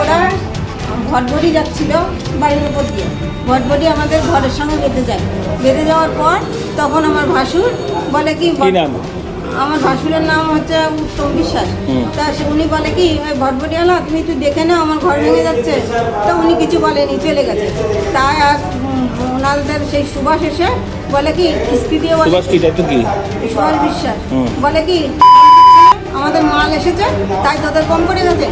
ওরা ভটভটি যাচ্ছিল বাড়ির উপর দিয়ে ভটভটি আমাদের ঘরের সঙ্গে বেঁধে যায়। বেঁধে যাওয়ার পর তখন আমার ভাসুর বলে কি আমার ভাসুরের নাম হচ্ছে উত্তম বিশ্বাস। তা সে উনি বলে কি ওই ভটভটি আলা তুমি একটু দেখে নাও আমার ঘর ভেঙে যাচ্ছে। তা উনি কিছু বলেনি চলে গেছে। তাই আর ওনাদের সেই সুভাষ এসে বলে কি কিস্তি দিয়ে বলে সুভাষ বিশ্বাস। বলে কি আমাদের মাল এসেছে তাই তোদের কম করে গেছে।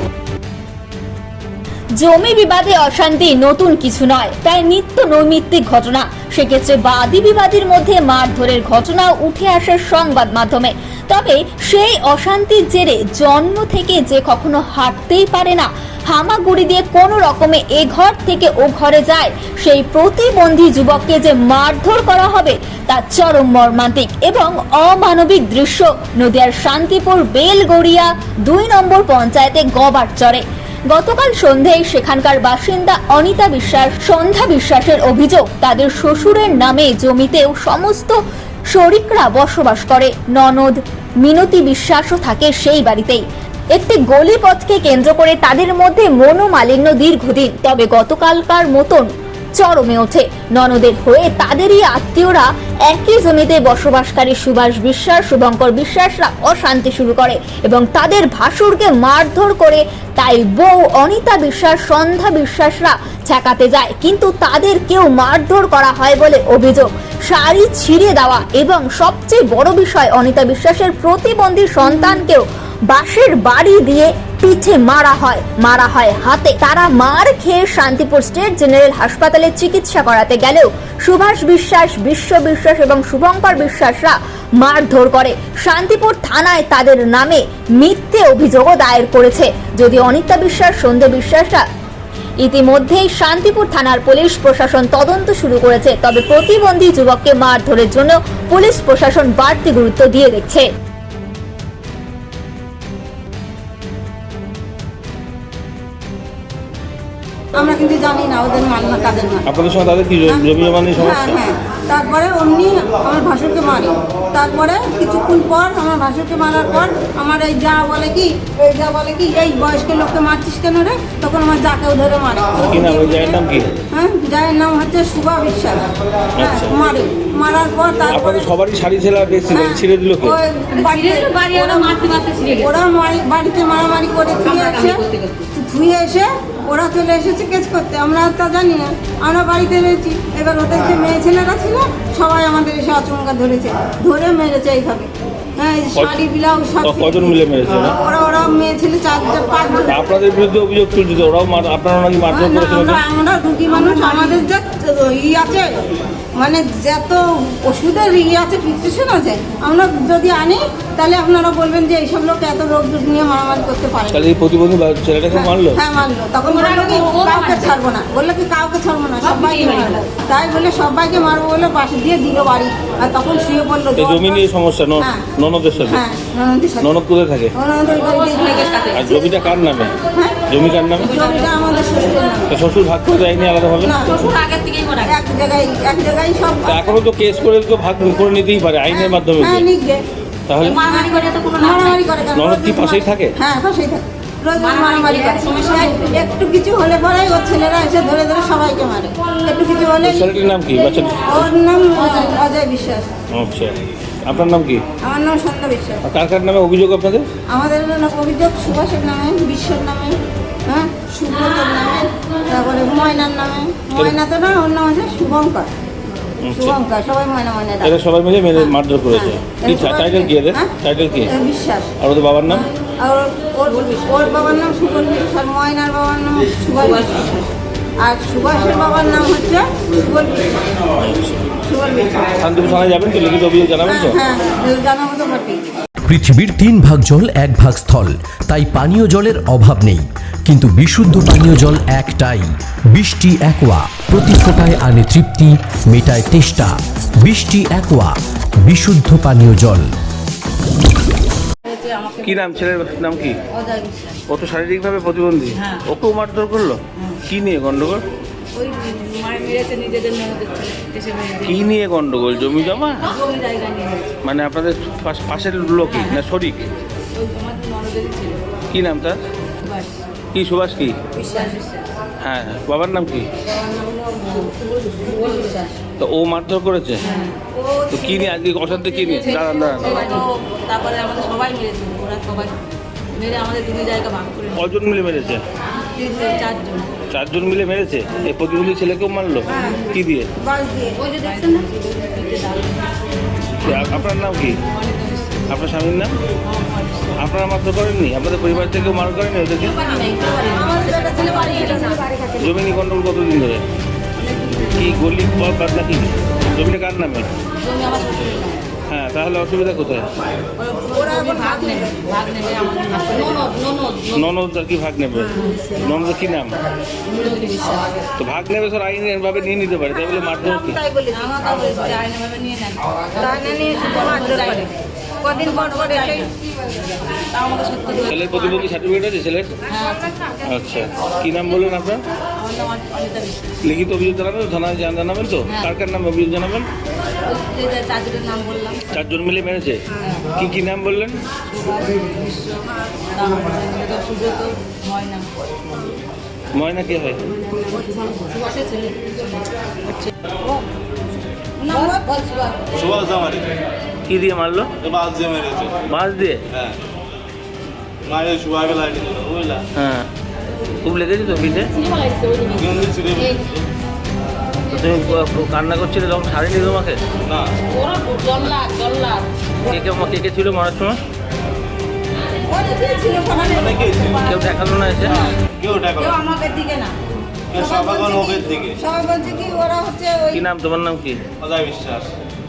জমি বিবাদে অশান্তি নতুন কিছু নয় প্রায় নিত্য নৈমিত্তিক ঘটনা। সেক্ষেত্রে বাদী বিবাদীর মধ্যে মারধরের ঘটনা উঠে আসে সংবাদ মাধ্যমে। তবে সেই অশান্তির জেরে জন্ম থেকে যে কখনো হাঁটতেই পারে না, হামাগুড়ি দিয়ে কোনো রকমে এ ঘর থেকে ও ঘরে যায়। সেই প্রতিবন্ধী যুবককে যে মারধর করা হবে, তা চরম মর্মান্তিক এবং অমানবিক দৃশ্য। নদিয়ার শান্তিপুর বেলগড়িয়া দুই নম্বর পঞ্চায়েতে গবার চরে গতকাল সন্ধ্যায় সেখানকার বাসিন্দা অনিতা বিশ্বাস, সন্ধ্যা বিশ্বাসের অভিযোগ, তাদের শ্বশুরের নামে জমিতেও সমস্ত শরিকরা বসবাস করে। ননদ মিনতি বিশ্বাসও থাকে সেই বাড়িতেই। একটি গলিপথকে কেন্দ্র করে তাদের মধ্যে মনোমালিন্য দীর্ঘদিন। তবে গতকালকার মতন চরমে ওঠে। ননদের হয়ে তাদেরই আত্মীয়রা একই জমিতে বসবাসকারী সুভাষ বিশ্বাস, শুভঙ্কর বিশ্বাসরা অশান্তি শুরু করে এবং তাদের ভাসুরকে মারধর করে তাই বউ অনিতা বিশ্বাস, সন্ধ্যা বিশ্বাসরা ঠেকাতে যায়। কিন্তু তাদের কেউ মারধর করা হয় বলে অভিযোগ। শাড়ি ছিঁড়ে দেওয়া এবং সবচেয়ে বড় বিষয় অনিতা বিশ্বাসের প্রতিবন্ধী সন্তানকেও বাঁশের বাড়ি দিয়ে পিঠে মারা হয় মারা হয় হাতে। তারা মার খেয়ে শান্তিপুর স্টেট জেনারেল হাসপাতালে চিকিৎসা করাতে গেলেও সুভাষ বিশ্বাস, বিশ্ব বিশ্বাস এবং শুভঙ্কর বিশ্বাসরা মারধর করে। শান্তিপুর থানায় তাদের নামে মিথ্যে অভিযোগও দায়ের করেছে। যদি অনিতা বিশ্বাস সন্ধ্যা বিশ্বাসরা ইতিমধ্যেই শান্তিপুর থানার পুলিশ প্রশাসন তদন্ত শুরু করেছে। তবে প্রতিবন্ধী যুবককে মারধরের জন্য পুলিশ প্রশাসন বাড়তি গুরুত্ব দিয়ে দেখছে আমরা কিন্তু জানি না ওদের মাল না কাদের মাল আপনাদের সঙ্গে তাদের কি জমি জমা নিয়ে হ্যাঁ সমস্যা? হ্যাঁ তারপরে অমনি আমার ভাসুরকে মারে। তারপরে কিছুক্ষণ পর আমার ভাসুরকে মারার পর আমার এই যা বলে কি এই যা বলে কি এই বয়স্ক লোককে মারছিস কেন রে? তখন আমার যাকেও ধরে মারে। কি নাম? ওই জায়গার নাম কি? হ্যাঁ যায়ের নাম হচ্ছে শুভা বিশ্বাস। হ্যাঁ আচ্ছা। মারে। মারার পর তারপরে আপনাদের সবারই শাড়ি ছেলা হ্যাঁ, ছিঁড়ে দিল কে? ওরা বাড়িতে মারামারি করে ধুয়ে এসে ধুয়ে এসে ওরা চলে এসেছে কেস করতে আমরা তা জানি না। আমরা বাড়িতে রয়েছি। এবার ওদের যে মেয়ে ছেলেরা ছিল সবাই আমাদের এসে আচমকা ধরেছে। ধরে মেরেছে এইভাবে। হ্যাঁ শাড়ি ব্লাউজ সব কজন মিলে মেরেছে ওরা? ওরা ওরা মেয়ে ছেলে চার পাঁচজন। আপনাদের বিরুদ্ধে অভিযোগ তুলছে ওরাও আপনারা নাকি মারধর না, আমরা? রুগী মানুষ আমাদের যা ই আছে। মানে যত ওষুধের ইয়ে আছে প্রিসক্রিপশন আছে আমরা যদি আনি তাহলে আপনারা বলবেন যে এইসব লোক এত রোগ দুধ নিয়ে মারামারি করতে পারে তাহলে এই প্রতিবন্ধী বা- ছেলেটাকে মারলো? হ্যাঁ মারলো। তখন বলল কি কাউকে ছাড়বো না। বলল কি কাউকে ছাড়বো না সবাইকে মারবো। তাই বলে সবাইকে মারবো বলে পাশে দিয়ে দিল বাড়ি। আর তখন শুয়ে পড়ল এই জমি নিয়ে সমস্যা ন- হ্যাঁ। ননদের সাথে? হ্যাঁ ননদ কোথায় থাকে? আর জমিটা কার নামে? হ্যাঁ? জমি কার নামে? জমিটা আমাদের শ্বশুরের নামে। শ্বশুর ভাগ করে দেয়নি আলাদাভাবে? না। এক জায়গায় এক জায়গায় সব তা এখনও তো কেস করে তো ভাগ করে নিতেই পারে আইনের মাধ্যমে হ্যাঁ। তাহলে মারামারি করে তো কোনো মারামারি করে কেন? ননদ কি পাশেই থাকে? হ্যাঁ পাশেই থাকে। রোজ রোজ মারামারি করে একটু কিছু হলে পরে ওর ছেলেরা এসে ধরে ধরে সবাইকে মারে। একটু কিছু হলে ছেলেটির নাম কি? ওর নাম অজয়- বিশ্বাস। আচ্ছা। আপনার নাম কি? আমার নাম সন্ধ্যা বিশ্বাস। কার কার নামে অভিযোগ আপনাদের? আমাদের নাম অভিযোগ সুভাষের নামে বিশ্বর নামে হ্যাঁ? সুব্রতের নামে। তারপরে ময়নার নামে। ময়না তো না ওর নাম হচ্ছে শুভঙ্কর। শুভঙ্কর সবাই ময়না ময়না। এরা সবাই মিলে মেরে মারধর করেছে। হ্যাঁ। কি এরা সবাই- টাইটেল কি এদের? হ্যাঁ? টাইটেল কি? বিশ্বাস। আর ওদের বাবার নাম? আর ওর ওর বাবার নাম সুবল বিশ্বাস আর ময়নার বাবার নাম বিশ্বাস আর সুভাষের বাবার নাম হচ্ছে সুবল বিশ্বাস সুবল শান্তিপুর থানায় যাবেন তো লিখিত অভিযোগ জানাবেন তো? হ্যাঁ হ্যাঁ। জানাব তো বটেই। পৃথিবীর তিন ভাগ জল এক ভাগ স্থল। তাই পানীয় জলের অভাব নেই। কিন্তু বিশুদ্ধ পানীয় জল একটাই। বৃষ্টি একোয়া। প্রতি ফোটায় আনে তৃপ্তি মেটায় তেষ্টা। বৃষ্টি একোয়া। বিশুদ্ধ পানীয় জল। কি নাম ছেলের নাম কি? ও তো শারীরিকভাবে প্রতিবন্ধী? হ্যাঁ। ওকেও মারধর করল? কি নিয়ে গন্ডগোল? মেরেছে নিজেদের ননদের এসে মেরে কি নিয়ে গন্ডগোল? জমি জমা? জমি জায়গা নিয়ে। মানে আপনাদের পাশ- পাশের লোকই না শরিক? কি নাম তার? কি সুভাষ কি? বিশ্বাস হ্যাঁ বাবার নাম কি? তো ও মারধর করেছে? তো কি নিয়ে আজকে অশান্তি কি নিয়ে? দাঁড়ান দাঁড়ান। তারপরে আমাদের সবাই মেরেছে। ওরা সবাই মেরে আমাদের দুটো জায়গা ভাগ করে কজন মিলে মেরেছে? চারজন। চারজন মিলে মেরেছে? এই প্রতিবন্ধী ছেলেকেও মারলো? কি দিয়ে? আপনার নাম কি? আপনার স্বামীর নাম? আপনারা মারধর করেননি? আপনাদের পরিবার থেকেও মার করেনি ওদেরকে জমিনি গন্ডগোল কতদিন ধরে? কি গলি বাদ নাকি জমিটা কার নামে। হ্যাঁ তাহলে অসুবিধা কোথায়? ননদ ননদ ননদ। আর কি ভাগ নেবে? ননদের কি নাম? তো ভাগ নেবে স্যার আইনের ভাবে নিয়ে নিতে পারে তাই বলে মারধর কি? আইনভাবে ছেলের প্রতিবন্ধী সার্টিফিকেট আছে ছেলের? হ্যাঁ। আচ্ছা কি নাম বললেন আপনার? আমার নাম অনিতা বিশ্বাস। লিখিত অভিযোগ জানাবেন থানায় জান- জানাবেন তো? কার কার নাম অভিযোগ জানাবেন? ওই নাম বললাম। চারজন মিলে মেরেছে? কি কি নাম বললেন? ময়না। কে হয়? কি দিয়ে মারলো? বাস দিয়ে মেরেছে। বাঁশ দিয়ে? হ্যাঁ। মায়ের সুভাষকে লাইটে বুঝলা? হ্যাঁ। খুব লেগেছে তো পিঠে তুমি কান্না করছিলে তখন ছাড়েনি তোমাকে? কে কে কে কে ছিল মারার সময়? কেউ দেখাল না এসে? কেউ কেউ আমাদের দিকে না। সবাই বলছে কি ওরা হচ্ছে কি নাম তোমার নাম কি? অজয় বিশ্বাস।